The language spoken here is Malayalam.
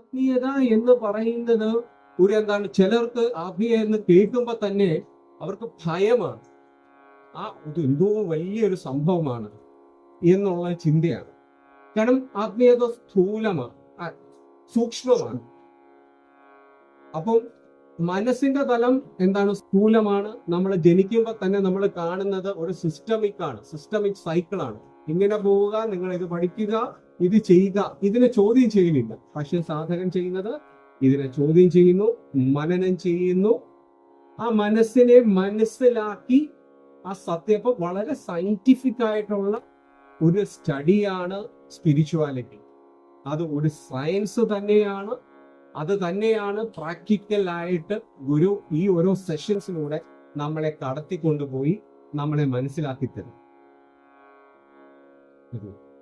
ആത്മീയത എന്ന് പറയുന്നത് ഒരു എന്താണ് ചിലർക്ക് ആത്മീയ എന്ന് കേൾക്കുമ്പോൾ തന്നെ അവർക്ക് ഭയമാണ്. ആ ഇത് എന്തോ വലിയൊരു സംഭവമാണ് എന്നുള്ള ചിന്തയാണ്. കാരണം ആത്മീയത സ്ഥൂലമാണ് സൂക്ഷ്മമാണ്. അപ്പം മനസ്സിന്റെ തലം എന്താണ് സ്ഥൂലമാണ്. നമ്മൾ ജനിക്കുമ്പോൾ തന്നെ നമ്മൾ കാണുന്നത് ഒരു സിസ്റ്റമിക് ആണ് സിസ്റ്റമിക് സൈക്കിളാണ് ഇങ്ങനെ പോവുക നിങ്ങൾ ഇത് പഠിക്കുക ഇത് ചെയ്യുക. ഇതിനെ ചോദ്യം ചെയ്യുന്നില്ല. പക്ഷെ സാധകൻ ചെയ്യുന്നത് ഇതിനെ ചോദ്യം ചെയ്യുന്നു മനനം ചെയ്യുന്നു. ആ മനസ്സിനെ മനസ്സിലാക്കി ആ സത്യപ്പം വളരെ സയന്റിഫിക് ആയിട്ടുള്ള ഒരു സ്റ്റഡിയാണ് സ്പിരിച്വാലിറ്റി അത് ഒരു സയൻസ് തന്നെയാണ്. അത് തന്നെയാണ് പ്രാക്ടിക്കൽ ആയിട്ട് ഗുരു ഈ ഓരോ സെഷൻസിലൂടെ നമ്മളെ കടത്തിക്കൊണ്ടുപോയി നമ്മളെ മനസ്സിലാക്കി തരും 对对。